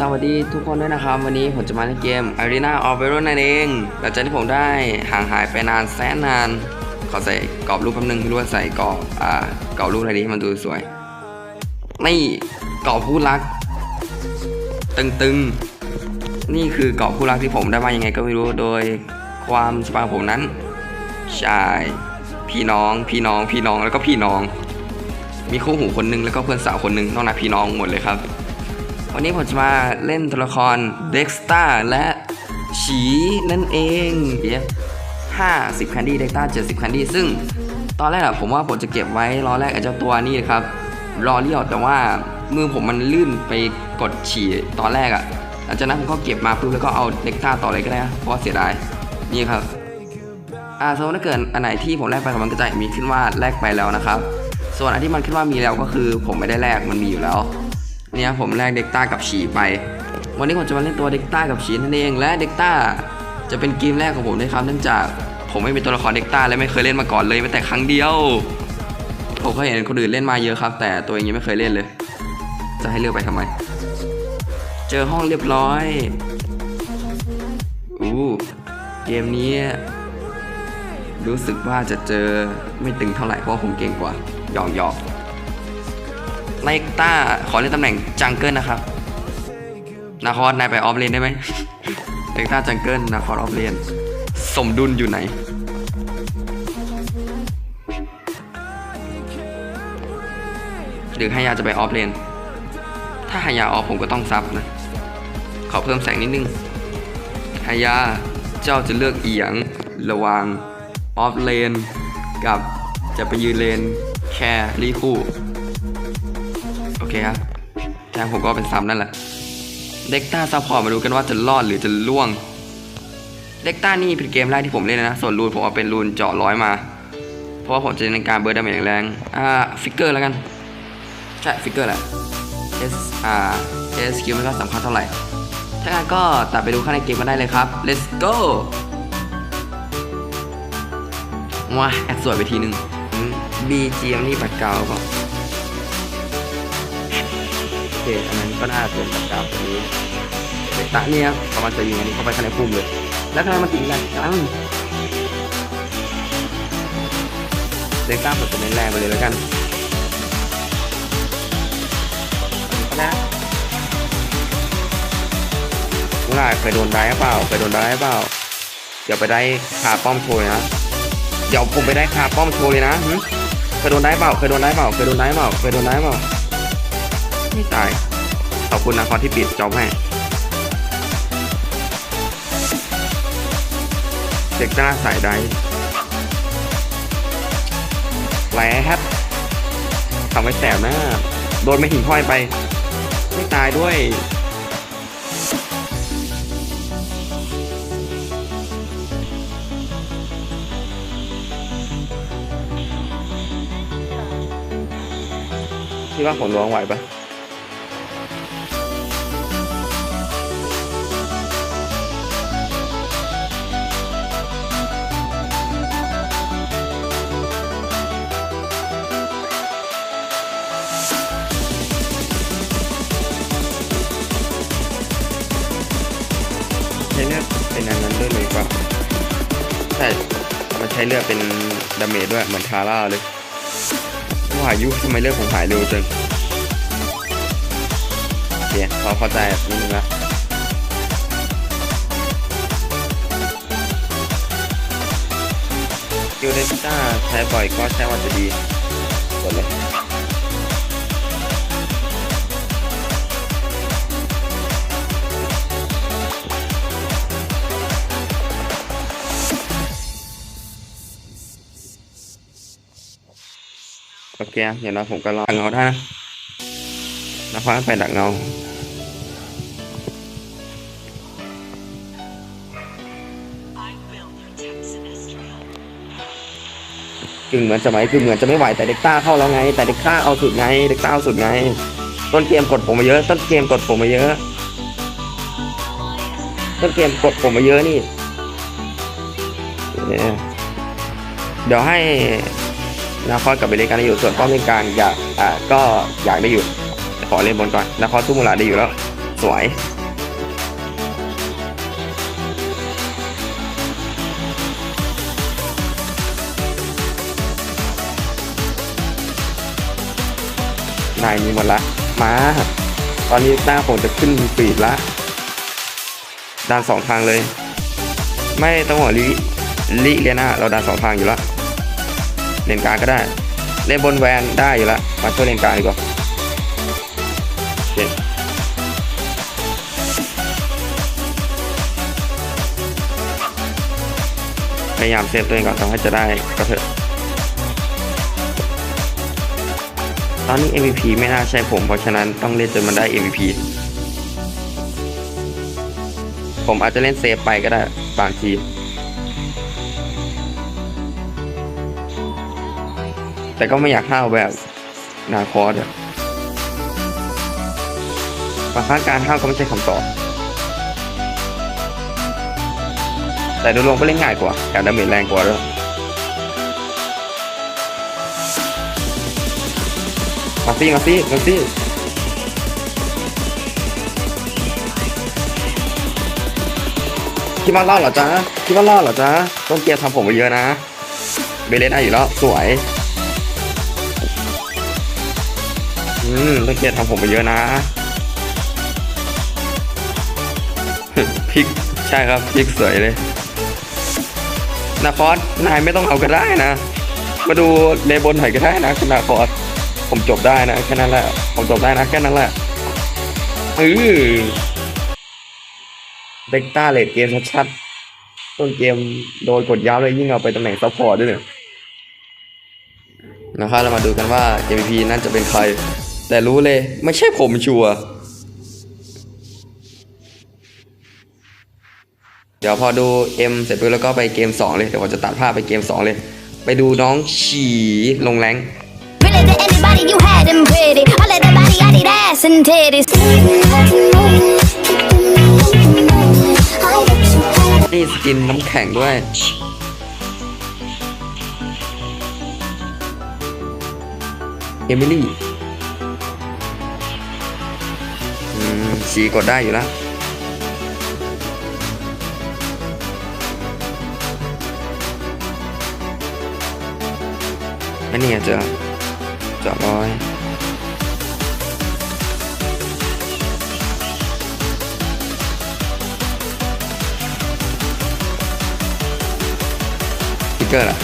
สวัสดีทุกคนด้วยนะครับ วันนี้ผมจะมาเล่นเกม Arena of Valor นั่นเองหลังจากที่ผมได้ห่างหายไปนานแสนนาน ขอใส่กรอบรูปแป๊บนึงไม่รู้ว่าใส่กรอบอ่ากรอบรูปอะไรดีให้มันดูสวยนี่กรอบผู้รัก ตึงๆ นี่คือกรอบผู้รักที่ผมได้มายังไงก็ไม่รู้โดยความสปาผมนั้นใช่พี่น้องพี่น้องพี่น้องแล้วก็พี่น้อง มีคู่หูคนหนึงแล้วก็เพื่อนสาวคนหนึงนอกนั้นพี่น้องหมดเลยครับ วันนี้ผมจะมาเล่นตัวละครเด็กสตาร์และฉีนั่นเองเดี๋ยวห้าสิบคันดี้เด็กสตาร์เจ็ดสิบคันดี้ซึ่งตอนแรกอะผมว่าผมจะเก็บไว้รอแรกไอ้เจ้าตัวนี้ครับรอเลี้ยวแต่ว่ามือผมมันลื่นไปกดฉี่ตอนแรกอะหลังจากนั้นผมก็เก็บมาปุ๊บแล้วก็เอาเด็กสตาต่อเลยก็ได้เพราะว่าเสียดายนี่ครับอ่าสมมติถ้าเกิดอันไหนที่ผมแลกไปมันก็จะมีขึ้นว่าแลกไปแล้วนะครับ ส่วนอันที่มันขึ้นว่ามีแล้วก็คือผมไม่ได้แลกมันมีอยู่แล้ว เนี่ยผมแลกเด็กต้ากับฉีไป วันนี้ผมจะมาเล่นตัวเด็กต้ากับฉีนั่นเอง และเด็กต้าจะเป็นเกมแรกของผมด้วยครับเนื่องจากผมไม่มีตัวละครเด็กต้าและไม่เคยเล่นมาก่อนเลยแม้แต่ครั้งเดียว ผมก็เห็นคนอื่นเล่นมาเยอะครับ แต่ตัวเองยังไม่เคยเล่นเลย จะให้เลือกไปทำไม เจอห้องเรียบร้อยอู้เกมนี้รู้สึกว่าจะเจอไม่ตึงเท่าไหร่เพราะผมเก่งกว่าหยอกหยอก ไลกต้าขอเล่นตำแหน่งจังเกิลนะครับนาคอสนายไปออฟเลนได้ไหมไลกต้าจังเกิลนาคอสออฟเลนสมดุลอยู่ไหน หรือให้ยาจะไปออฟเลน ถ้าให้ยาออฟผมก็ต้องซับนะ ขอเพิ่มแสงนิดนึงฮายาเจ้าจะเลือกเอียงระวางออฟเลน กับจะไปยืนเลนแครี่คู่ คครับแทนผมก็เป็นซ้ำนั่นแหละ เด็กต้าซัพพอร์ตมาดูกันว่าจะรอดหรือจะล่วง เด็กต้านี่เป็นเกมแรกที่ผมเล่นนะ ส่วนรูนผมเอาเป็นรูนเจาะร้อยมา เพราะว่าผมจะในการเบิร์ดดาเมจอย่างแรงอ่าฟิกเกอร์แล้วกัน ใช่ฟิกเกอร์แหละ S R S Q ไม่ก็สำคัญเท่าไหร่ ถ้างั้นก็ตัดไปดูข้างในเกมกันได้เลยครับ let's go ว้าแอดสวยไปทีนึง BGM นี่ปัดเกาวเปล่าโอ เคอันนั้นก็น่าจะเป็นปัดกาวตัวนี้เดตะเนี่ยประมาณจะยิงอันนี้เข้าไปข้างในพุ่มเลย แล้วทำไมมันติดแรงจังเด็กตาผมจะเน้นแรงไปเลยแล้วกันนะเมื่อไรเคยโดนได้หรือเปล่าเคยโดนได้หรือเปล่าเดี๋ยวไปได้คาป้อมโชยนะเดี๋ยวผมไปได้คาป้อมโชว์เลยนะเคยโดนได้เปล่าเคยโดนได้เปล่าเคยโดนได้เปล่าเคยโดนได้เปล่า ไม่ตาย ขอบคุณนะครที่ปิดจอบให้เด็กหน้าสายได้แหลฮะทำไว้แสบหน้าโดนไม่หินห้อยไป ไม่ตายด้วยคิดว่าผมร้องไหวปะ ช้เลือดเป็นดาเมจด้วยเหมือนทาร่าเลยว่ายุทำไมเลือดผมหายเร็วจังเดี๋ยวพอเข้าใจนิดนึงละคิวเดนต้าใช้บ่อยก็ใช้ว่าจะดี เคเดี๋ยวเราผมก็รอดักเงาได้นะแล้วคว้าไปดักเงากึ่งเหมือนจะไหมกึ่งเหมือนจะไม่ไหวแต่เด็กต้าเข้าแล้วไง แต่เด็กต้าเอาสุดไง เด็กต้าเอาสุดไง ต้นเกมกดผมมาเยอะ ต้นเกมกดผมมาเยอะ ต้นเกมกดผมมาเยอะนี่ เดี๋ยวให้ นคอสกับเบเลกันได้อยู่ส่วนป้อมเลนกลางอยากอ่าก็อยากได้อยู่ ขอเล่นบนก่อนนคอสสู้มูลาได้อยู่แล้ว สวยนายมีหมดละมาตอนนี้หน้าผมจะขึ้นปีดละด้านสองทางเลย ไม่ต้องห่วงลิลิเลียนาเราดันสองทางอยู่แล้ว เลนกลางก็ได้ เล่นบนแวนได้อยู่แล้วมาช่วยเลนกลางดีกว่าโอเคพยายามเซฟตัวเองก่อนทำให้จะได้ก็เถอะ ตอนนี้ MVP ไม่น่าใช่ผม เพราะฉะนั้นต้องเล่นจนมันได้ MVP ผมอาจจะเล่นเซฟไปก็ได้บางที แต่ก็ไม่อยากห้าวแบบนาคอสอะบางครั้งการห้าวก็ไม่ใช่คำตอบ แต่โดยรวมก็เล่นง่ายกว่าการดาเมจแรงกว่าด้วยมาซี่มาซี่มาซี่คิดว่ารอดเหรอจ๊ะคิดว่ารอดเหรอจ๊ะต้นเกียร์ทำผมไปเยอะนะเบเลสได้อยู่แล้ว สวย อืมต้นเกียร์ทำผมไปเยอะนะพิกใช่ครับพิกสวยเลยนาคอสนายไม่ต้องเอาก็ได้นะ มาดูเลบนหน่อยก็ได้นะคุณนาคอสผมจบได้นะแค่นั้นแหละผมจบได้นะแค่นั้นแหละเออเด็กต้าเลดเกมชัดๆต้นเกมโดนกดยับเลยยิ่งเอาไปตำแหน่งซัพพอร์ตด้วยเนี่ยนะครับเรามาดูกันว่า MVP นั่นจะเป็นใคร แต่รู้เลย ไม่ใช่ผมชัวร์เดี๋ยวพอดู M เสร็จปุ๊บแล้วก็ไปเกม 2 เลย เดี๋ยวผมจะตัดภาพไปเกม 2 เลย ไปดูน้องฉีลงแรง Really to anybody you had them pretty. All of that body, I need ass and titties. นี่สกินน้ำแข็งด้วยเอมิลี่ มสีกดได้อยู่แล้วอันนี้เจอจอร้อยสติ๊กเกอร์ล่ะ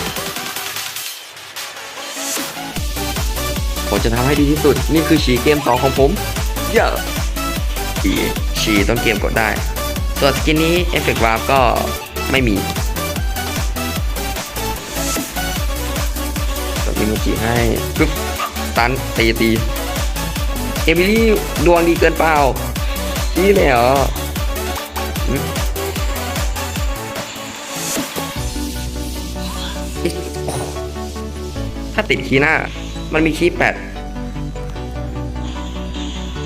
ผมจะทำให้ดีที่สุด นี่คือฉีเกม2ของผม เย อะฉีฉีต้องเกมกดได้ ส่วนสกินนี้เอฟเฟกต์วาร์ปก็ไม่มีกดมิมูจิให้ปึ๊บตันตีตีเอมิลี่ดวงดีเกินเปล่าชี้เลยเหรอถ้าติดคีหน้า มันมีคีแปด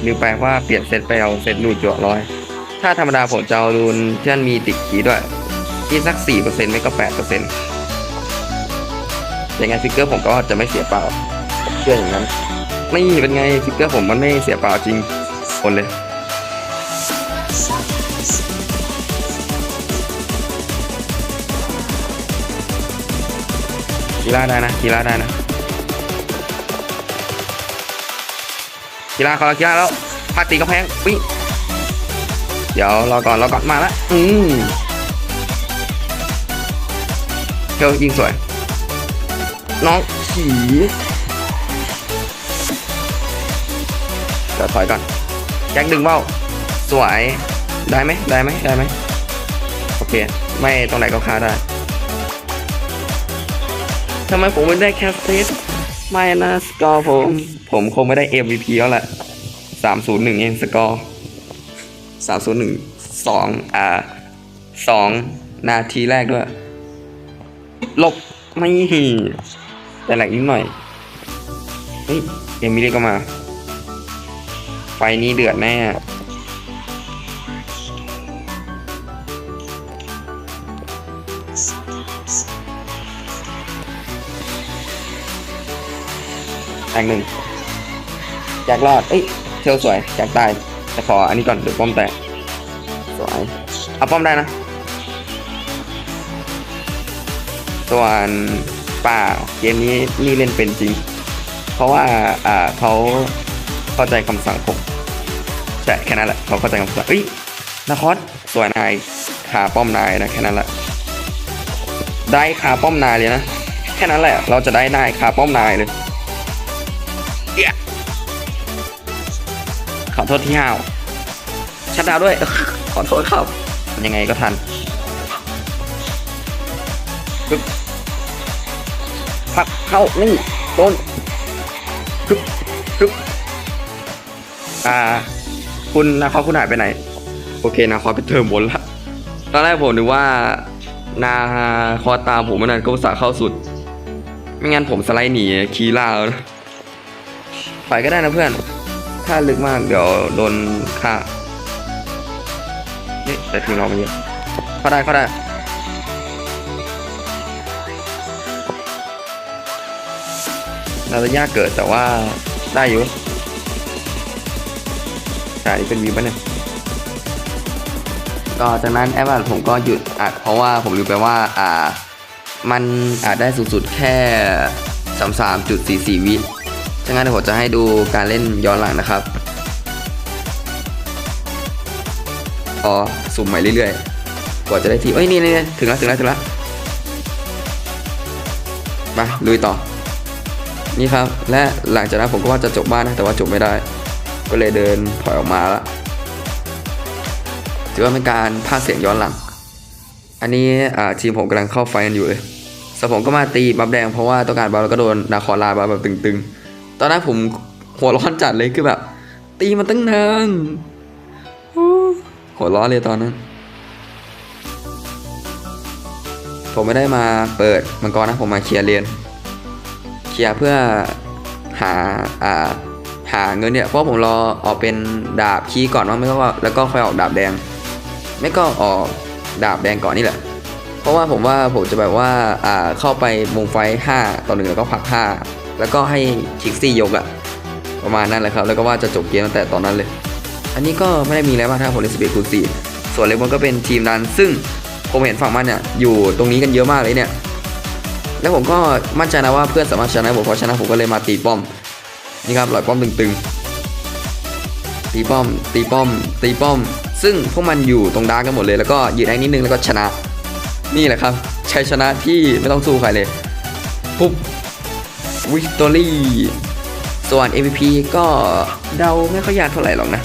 ลืมไปว่าเปลี่ยนเซตไปเอาเซตรูนจั่วร้อยถ้าธรรมดาผมจะเอารูนที่มันมีติดคีย์ด้วยที่สักสี่เปอร์เซ็นต์ไม่ก็แปดเปอร์เซ็นต์ยังไงฟิกเกอร์ผมก็จะไม่เสียเปล่า เชื่ออย่างนั้น ไม่เป็นไงฟิกเกอร์ผมมันไม่เสียเปล่าจริงคนเลยกีฬาได้นะกีฬาได้นะ กีฬาเขากีฬาแล้วพาตีกระแพงปิ๊งเดี๋ยวรอก่อนรอก่อนมาละอืมเทลยิงสวย น้องขี่เดี๋ยวถอยก่อนแจ็คดึงเบ้า สวย ได้ไหมได้ไหมได้ไหมโอเค ไม่ตรงไหนก็คาได้ทำไมผมไม่ได้แคสเซต ไม่นะสกอร์ผม ผมคงไม่ได้ MVP แล้วแหละสามศูนย์หนึ่งเองสกอร์สามศูนย์หนึ่งสองอ่าสองนาทีแรกด้วยหลบไม่แต่แหลกนิดหน่อย เฮ้ยเอมิลี่ก็มา ไฟนี้เดือดแน่ แทงหนึ่งแจ็ครอด เอ้ยเทลสวยแจ็คตาย แต่ขออันนี้ก่อนเดี๋ยวป้อมแตก สวย เอาป้อมได้นะ ส่วนป่าเกมนี้นี่เล่นเป็นจริง เพราะว่าอ่าเขาเข้าใจคำสั่งผมใช่แค่นั้นแหละเขาเข้าใจคำสั่งเอ้ยนาคอสสวยนายขาป้อมนายนะแค่นั้นแหละ ได้ขาป้อมนายเลยนะ แค่นั้นแหละ เราจะได้นายขาป้อมนายเลย ขอโทษที่ห้าวชัดดาวน์ด้วย ขอโทษครับ ยังไงก็ทันปึ๊บพักเข้านี่ต้นปึ๊บปึ๊บอ่า คุณนาคอสคุณหายไปไหน โอเคนาคอสไปเติมบนละตอนแรกผมนึกว่า นาคอสตามผมมันนั้นก็อุตส่าห์เข้าสุด ไม่งั้นผมสไลด์หนีคีล่าแล้วนะ ไปก็ได้นะเพื่อน ถ้าลึกมากเดี๋ยวโดนฆ่านี่แต่ทีมเราไม่เยอะเข้าได้เข้าได้เราจะยากเกิดแต่ว่าได้อยู่ใช่นี่เป็นวีปะเนี่ยก็จากนั้นแอปอัดผมก็หยุดอัดเพราะว่าผมรู้ไปว่าอ่า มันอาจได้สูงสุดแค่ 33.44 วิ ฉะนั้นผมจะให้ดูการเล่นย้อนหลังนะครับอ๋อสุ่มใหม่เรื่อยๆ กว่าจะได้ทีเอ้ยนี่นี่ถึงแล้วถึงแล้วถึงแล้วมาลุยต่อ นี่ครับ และหลังจากนั้นผมก็ว่าจะจบบ้านนะ แต่ว่าจบไม่ได้ ก็เลยเดินถอยออกมาล้วถือว่าเป็นการพาเสียงย้อนหลัง อันนี้อ่าทีมผมกำลังเข้าไฟกันอยู่เลยสผมก็มาตีบัฟแดงเพราะว่าต้องการบัฟแล้วก็โดนนาคอลาบัฟแบบตึงๆ ตอนนั้นผมหัวร้อนจัดเลยคือแบบ ตีมันตั้งนานโอ้หัวร้อนเลยตอนนั้น ผมไม่ได้มาเปิดมังกรนะผมมาเคลียร์เลนเคลียร์เพื่อหาอ่าหาเงินเนี่ยเพราะผมรอออกเป็นดาบคีย์ก่อนว่าไม่ก็ว่าแล้วก็ค่อยออกดาบแดง ไม่ก็ออกดาบแดงก่อนนี่แหละ เพราะว่าผมว่าผมจะแบบว่าอ่าเข้าไปวงไฟ5ต่อหนึ่งแล้วก็ผลัก5 แล้วก็ให้คิกซี่ยกอะประมาณนั้นแหละครับ แล้วก็ว่าจะจบเกมตั้งแต่ตอนนั้นเลย อันนี้ก็ไม่ได้มีแล้วมากถ้าผมเล่นสเปคูซีส่วนเลมอนก็เป็นทีมนั้น ซึ่งผมเห็นฝั่งมันเนี่ยอยู่ตรงนี้กันเยอะมากเลยเนี่ย แล้วผมก็มั่นใจนะว่าเพื่อนสามารถชนะผมเพราะฉะนั้นผมก็เลยมาตีป้อม นี่ครับลอยป้อมตึงๆ ตีป้อม ตีป้อม ตีป้อม ซึ่งพวกมันอยู่ตรงดาร์กันหมดเลย แล้วก็ยืนแอคนิดนึงแล้วก็ชนะ นี่แหละครับชัยชนะที่ไม่ต้องสู้ใครเลยปุ๊บ วิกตอรี่ส่วน MVP ก็เดาไม่ค่อยยากเท่าไหร่หรอกนะ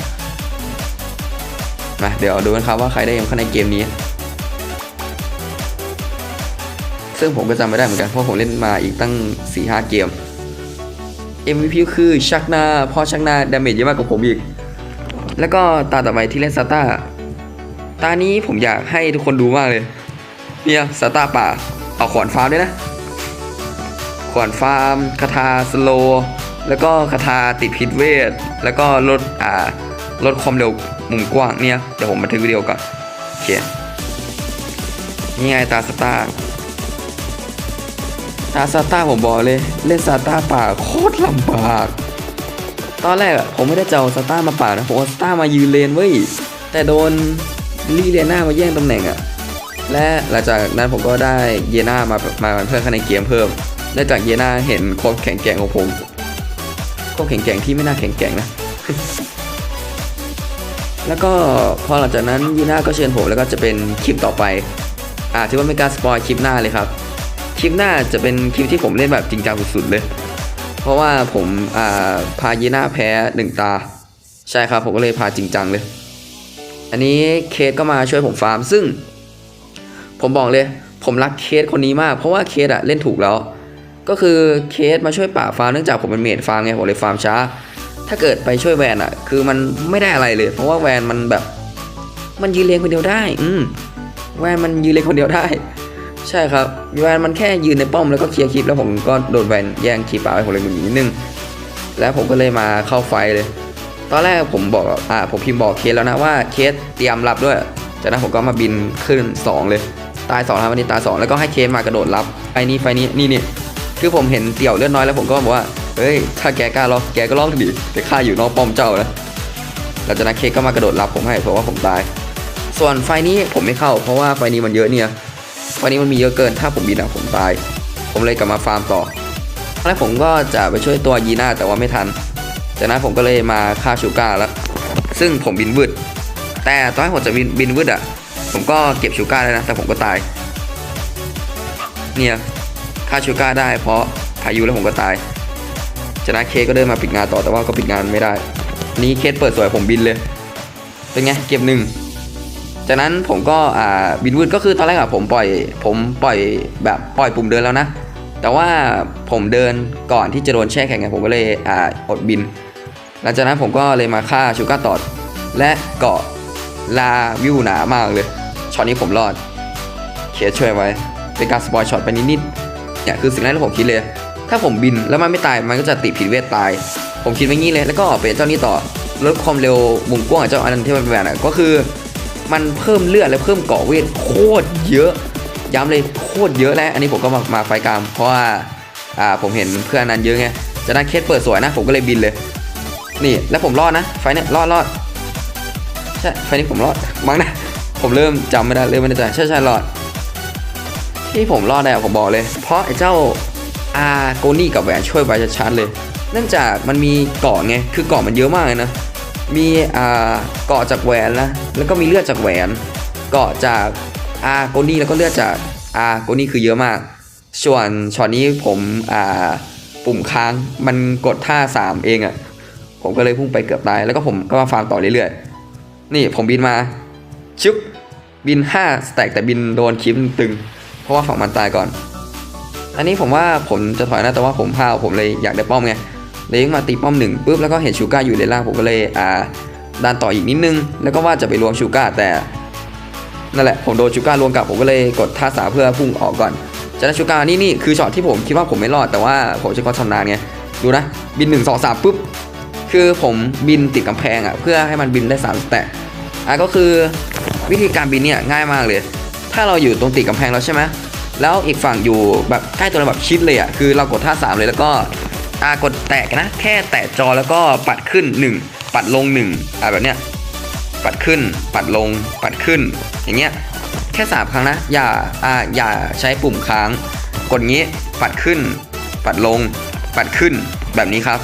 มาเดี๋ยวดูกันครับว่าใครได้ยังเข้าในเกมนี้ ซึ่งผมก็จำไม่ได้เหมือนกัน เพราะผมเล่นมาอีกตั้ง 4-5 เกม MVP คือชักนาพราะชักนาดาเมจเยอะมากกว่าผมอีก แล้วก็ตาต่อไปที่เล่นซาต้าตานี้ผมอยากให้ทุกคนดูมากเลย เนี่ยซาต้าป่า เอาขวานฟ้าด้วยนะ ขวานฟาร์มคาถาสโล แล้วก็คาถาติดพิษเวท แล้วก็ลดอ่าลดความเร็วมุมกว้างเนี่ย เดี๋ยวผมบันทึกวิดีโอก่อนโอเคนี่ไงตาสตาร์ตาซาต้าผมบอกเลย เล่นซาต้าป่าโคตรลำบาก ตอนแรกอะผมไม่ได้จะเอาซาต้ามาป่านะผมเอาซาต้ามายืนเลนเว้ยแต่โดนลีเลียนามาแย่งตำแหน่งอะและหลังจากนั้นผมก็ได้เยน่ามามาเป็นเพื่อนข้างในเกมเพิ่ม เนื่องจากเยนาเห็นความแข็งแกร่งของผมความแข็งแกร่งที่ไม่น่าแข็งแกร่งนะ แล้วก็พอหลังจากนั้นยีน่าก็เชิญผมแล้วก็จะเป็นคลิปต่อไป อ่าถือว่าเป็นการสปอยคลิปหน้าเลยครับ คลิปหน้าจะเป็นคลิปที่ผมเล่นแบบจริงจังสุดๆเลย เพราะว่าผมอ่าพายีน่าแพ้หนึ่งตา ใช่ครับผมก็เลยพาจริงจังเลย อันนี้เคสก็มาช่วยผมฟาร์มซึ่ง ผมบอกเลย ผมรักเคสคนนี้มาก เพราะว่าเคสอะเล่นถูกแล้ว ก็คือเคสมาช่วยป่าฟาร์มเนื่องจากผมเป็นเมดฟาร์มไงผมเลยฟาร์มช้า ถ้าเกิดไปช่วยแวนอะคือมันไม่ได้อะไรเลย เพราะว่าแวนมันแบบ มันยืนเรียงคนเดียวได้ อืมแวนมันยืนเรียงคนเดียวได้ ใช่ครับแวนมันแค่ยืนในป้อมแล้วก็เคลียร์คลิปแล้วผมก็โดนแวนแย่งคลิปป่าไปผมเลยหงุดหงิดนิดนึงแล้วผมก็เลยมาเข้าไฟเลย ตอนแรกผมบอกอ่าผมพิมพ์บอกเคสแล้วนะว่าเคสเตรียมรับด้วย จากนั้นผมก็มาบินขึ้น 2 เลย ตาย2ครับวันนี้ตาย2แล้วก็ให้เคสมากระโดดรับไอ้นี่ไฟนี้นี่นี่ คือผมเห็นเตี่ยวเลือดน้อยแล้วผมก็บอกว่า เฮ้ย ถ้าแกกล้าล็อกแกก็ล็อกดิแต่ข้าอยู่นอกป้อมเจ้านะหลังจากนั้นเคก็มากระโดดรับผมให้เพราะว่าผมตาย ส่วนไฟนี้ผมไม่เข้า เพราะว่าไฟนี้มันเยอะเนี่ย ไฟนี้มันมีเยอะเกิน ถ้าผมบินอะผมตาย ผมเลยกลับมาฟาร์มต่อตอนแรกผมก็จะไปช่วยตัวยีน่าแต่ว่าไม่ทัน จากนั้นผมก็เลยมาฆ่าชูก้าแล้ว ซึ่งผมบินวืด แต่ตอนที่ผมจะบินบินวืดอะ ผมก็เก็บชูก้าได้นะ แต่ผมก็ตาย เนี่ย ฆ่าชูก้าได้ เพราะพายุแล้วผมก็ตายจากนั้นเคก็เดินมาปิดงานต่อแต่ว่าก็ปิดงานไม่ได้ นี่เคสเปิดสวยผมบินเลย เป็นไงเก็บหนึ่งจากนั้นผมก็อ่าบินวืดก็คือตอนแรกอะผมปล่อยผมปล่อยแบบปล่อยปุ่มเดินแล้วนะ แต่ว่าผมเดินก่อนที่จะโดนแช่แข็งไงผมก็เลยอ่าอดบิน หลังจากนั้นผมก็เลยมาฆ่าชูก้าตอด และเกาะลาวิวหนามากเลยช็อตนี้ผมรอดเคสช่วยไว้เป็นการสปอยช็อตไปนิดๆ เนี่ยคือสิ่งแรกที่ผมคิดเลย ถ้าผมบินแล้วมันไม่ตายมันก็จะติดผิดเวทตาย ผมคิดไว้งี้เลยแล้วก็เป็นเจ้านี้ต่อลดความเร็วมุมกว้างของเจ้าอันนั้นที่มันเป็นแบนั้นก็คือ มันเพิ่มเลือดและเพิ่มเกาะเวทโคตรเยอะย้ำเลยโคตรเยอะแล้วอันนี้ผมก็มามาไฟกลางเพราะว่าอ่าผมเห็นเพื่อนนั้นเยอะไงจากนั้นเคสเปิดสวยนะ ผมก็เลยบินเลย นี่แล้วผมรอดนะ ไฟเนี่ยรอดรอดใช่ไฟนี้ผมรอดมั้งนะผมเริ่มจำไม่ได้เริ่มไม่ได้ใจใช่ใช่รอด ที่ผมรอดได้ผมบอกเลย เพราะไอ้เจ้าอาโกนี่กับแหวนช่วยไว้ชัดเลย เนื่องจากมันมีเกาะไง คือเกาะมันเยอะมากเลยนะ มีอ่าเกาะจากแหวนนะ แล้วก็มีเลือดจากแหวน เกาะจากอาโกนี่แล้วก็เลือดจากอาโกนี่คือเยอะมาก ส่วนช็อตนี้ผมอ่าปุ่มค้างมันกดท่า 3 เองอะ่ะ ผมก็เลยพุ่งไปเกือบตาย แล้วก็ผมก็มาฟาร์มต่อเรื่อยๆ นี่ผมบินมา ชึบบิน 5 สแต็กแต่บินโดนคลิปตึง ราะว่าฝั่งมันตายก่อน อันนี้ผมว่าผมจะถอยนะแต่ว่าผมพาวผมเลยอยากได้ป้อมไงเลยมาตีป้อมหนึ่งปุ๊บแล้วก็เห็นชูก้าอยู่ในล่างผมก็เลยอ่าดันต่ออีกนิดนึง แล้วก็ว่าจะไปรวมชูก้าแต่นั่นแหละผมโดนชูก้ารวมกลับผมก็เลยกดท่าสาเพื่อพุ่งออกก่อนจากนั้นชูก้านี่นี่คือช็อตที่ผมคิดว่าผมไม่รอดแต่ว่าผมจะก็ชำนาญไงดูนะบิน1 2 3ปุ๊บคือผมบินติดกำแพงอะเพื่อให้มันบินได้3สแต็กอะก็คือวิธีการบินเนี่ยง่ายมากเลย ถ้าเราอยู่ตรงติดกำแพงแล้วใช่ไหมแล้วอีกฝั่งอยู่แบบใกล้ตัวเราแบบชิดเลยอะคือเรากดท่า 3 เลยแล้วก็อากดแตะนะ แค่แตะจอแล้วก็ปัดขึ้น 1 ปัดลง1อ่าแบบเนี้ยปัดขึ้น ปัดลง ปัดขึ้น อย่างเงี้ยแค่สามครั้งนะ อย่าอ่าอย่าใช้ปุ่มค้าง กดงี้ปัดขึ้น ปัดลง ปัดขึ้นแบบนี้ครับ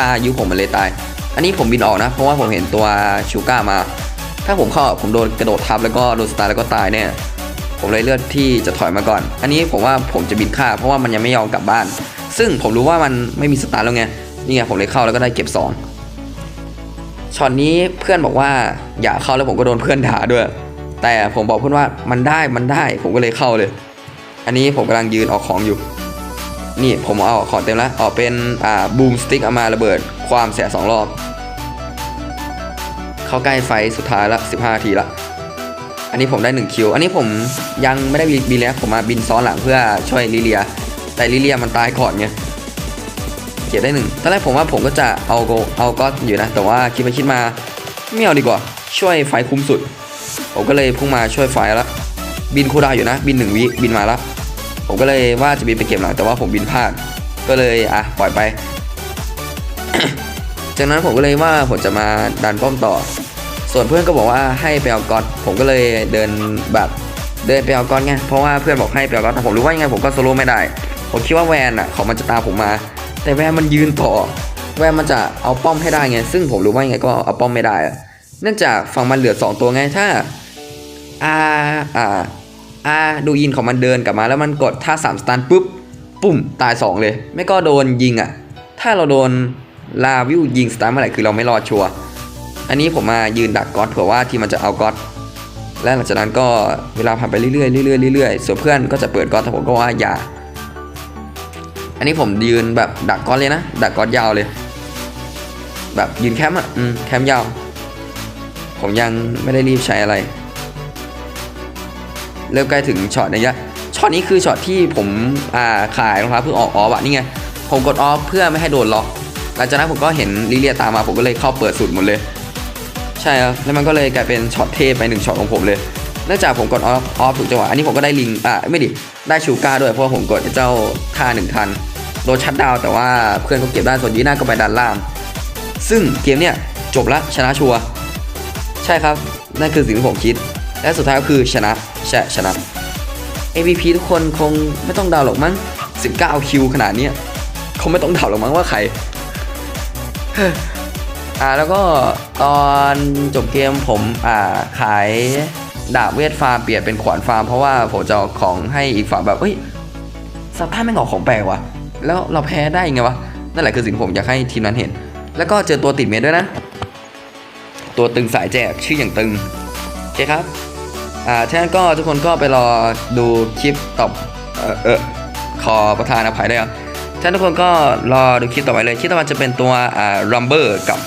อายุผมมันเลยตาย อันนี้ผมบินออกนะ เพราะว่าผมเห็นตัวชูก้ามา ถ้าผมเข้าผมโดนกระโดดทับแล้วก็โดนสตาร์แล้วก็ตายแน่ผมเลยเลือกที่จะถอยมาก่อน อันนี้ผมว่าผมจะบินค่า เพราะว่ามันยังไม่ยอมกลับบ้าน ซึ่งผมรู้ว่ามันไม่มีสตาร์แล้วไงนี่ไงผมเลยเข้าแล้วก็ได้เก็บ2ช็อตนี้เพื่อนบอกว่าอย่าเข้าแล้วผมก็โดนเพื่อนด่าด้วย แต่ผมบอกเพื่อนว่ามันได้มันได้ ผมก็เลยเข้าเลย อันนี้ผมกำลังยืนออกของอยู่ นี่ผมเอาของเต็มแล้วออกเป็นอ่าบูมสติ๊กเอามาระเบิดความเสียสองรอบ เข้าใกล้ไฟสุดท้ายละ 15 นาทีละ อันนี้ผมได้ 1 คิว อันนี้ผมยังไม่ได้บินแล้วผมมาบินซ้อนหลังเพื่อช่วยลิเลีย แต่ลิเลียมันตายก่อนไงเก็บได้หนึ่งตอนแรกผมว่าผมก็จะเอาโกเอาก็อยู่นะ แต่ว่าคิดไปคิดมาไม่เอาดีกว่า ช่วยไฟคุ้มสุด ผมก็เลยพุ่งมาช่วยไฟแล้วบินคูดาวอยู่นะ บินหนึ่งวิบินมาแล้วผมก็เลยว่าจะบินไปเก็บหลังแต่ว่าผมบินพลาดก็เลยอะปล่อยไป จากนั้นผมก็เลยว่าผมจะมาดันป้อมต่อ ส่วนเพื่อนก็บอกว่าให้ไปเอาก๊อตผมก็เลยเดินแบบเดินไปเอาก๊อตไงเพราะว่าเพื่อนบอกให้ไปเอาก๊อตแต่ผมรู้ว่ายังไงผมก็โซโล่ไม่ได้ผมคิดว่าแวนอะเขามันจะตามผมมา แต่แวนมันยืนต่อ แวนมันจะเอาป้อมให้ได้ไง ซึ่งผมรู้ว่ายังไงก็เอาป้อมไม่ได้เนื่องจากฝั่งมันเหลือ 2 ตัวไงถ้าอาอ่าอาดูยินของมันเดินกลับมาแล้วมันกดท่า3สตันปุ๊บปุ่มตาย 2 เลย ไม่ก็โดนยิงอะถ้าเราโดนลาวิวยิงสตันเมื่อไหร่คือเราไม่รอดชัวร์ อันนี้ผมมายืนดักก๊อตเผื่อว่าที่มันจะเอาก๊อตและหลังจากนั้นก็เวลาผ่านไปเรื่อยๆเรื่อยๆเรื่อยๆส่วนเพื่อนก็จะเปิดก๊อตแต่ผมก็ว่าอย่า อันนี้ผมยืนแบบดักก๊อตเลยนะ ดักก๊อตยาวเลย แบบยืนแคมป์อะอืมแคมป์ยาว ผมยังไม่ได้รีบใช้อะไร เริ่มใกล้ถึงช็อตนี้ละช็อตนี้คือช็อตที่ผมอ่าขายรองเท้าเพิ่งออกออฟอะนี่ไงผมกดออฟเพื่อไม่ให้โดนล็อกหลังจากนั้นผมก็เห็นลิเลียตามมาผมก็เลยเข้าเปิดสุดหมดเลย ใช่ครับแล้วมันก็เลยกลายเป็นช็อตเทพไปหนึ่งช็อตของผมเลยเนื่องจากผมกดออฟออฟถูกจังหวะอันนี้ผมก็ได้ลิงอะไม่ดิได้ชูก้าด้วยเพราะผมกดเจ้าท่าหนึ่งทันโดนชัดดาวแต่ว่าเพื่อนก็เก็บได้ส่วนยีน่าก็ไปดันล่าง ซึ่งเกมเนี้ยจบละชนะชัวใช่ครับ นั่นคือสิ่งที่ผมคิด และสุดท้ายก็คือชนะใช่ชนะ MVP ทุกคนคงไม่ต้องเดาหรอกมั้ง 19 คิวขนาดนี้คงไม่ต้องดาหรอกมั้งว่าใคร อ่าแล้วก็ตอนจบเกมผมอ่าขายดาบเวทฟาร์มเปลี่ยนเป็นขวานฟาร์มเพราะว่าผมจะเอาของให้อีกฝั่งแบบเฮ้ยสภาพไม่งออกของแปลกว่ะแล้วเราแพ้ได้ไงวะนั่นแหละคือสิ่งผมอยากให้ทีมนั้นเห็น แล้วก็เจอตัวติดเมดด้วยนะ ตัวตึงสายแจกชื่ออย่างตึงโอเคครับอ่าฉะนั้นก็ทุกคนก็ไปรอดูคลิปตอบเออเออขอประธานอภัยด้ครับฉะนั้นทุกคนก็รอดูคลิปต่อไปเลยคลิปต่อไปจะเป็นตัวอ่ารัมเบอร์กับ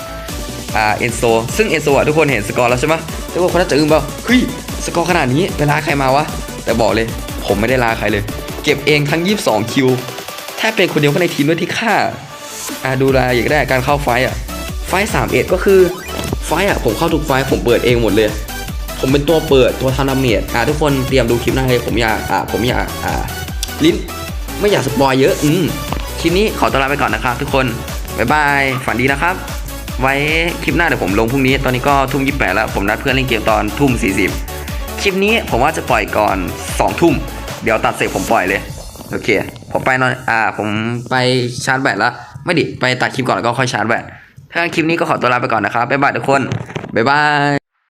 อ่าเอนโซซึ่งเอนโซอะทุกคนเห็นสกอร์แล้วใช่ไหมทุกคนน่าจะอึ้งเปล่าเฮ้ยสกอร์ขนาดนี้ไปลาใครมาวะ แต่บอกเลย ผมไม่ได้ลาใครเลย เก็บเองทั้ง 22 คิวแทบเป็นคนเดียวในทีมด้วยที่ฆ่าอ่าดูรายลอยดก็ได้การเข้าไฟต์อะไฟสามเอ็ดก็คือไฟต์อะผมเข้าทุกไฟต์ผมเปิดเองหมดเลย ผมเป็นตัวเปิดตัวทำดาเมจอ่าทุกคนเตรียมดูคลิปหน้าเลยผมอยากอ่าผมอยากอ่าลิ้นไม่อยากสปอยเยอะอืมคลิปนี้ขอตัวลาไปก่อนนะครับทุกคนบ๊ายบายฝันดีนะครับ ไว้คลิปหน้าเดี๋ยวผมลงพรุ่งนี้ ตอนนี้ก็ทุ่มยี่แปดแล้ว ผมนัดเพื่อนเล่นเกมตอนทุ่มสี่สิบคลิปนี้ผมว่าจะปล่อยก่อนสองทุ่ม เดี๋ยวตัดเสร็จผมปล่อยเลย โอเค ผมไปนอน อ่า ผมไปชาร์จแบตแล้ว ไม่ดิ ไปตัดคลิปก่อนแล้วก็ค่อยชาร์จแบตถ้าคลิปนี้ก็ขอตัวลาไปก่อนนะครับ บ๊ายบายทุกคน บ๊ายบาย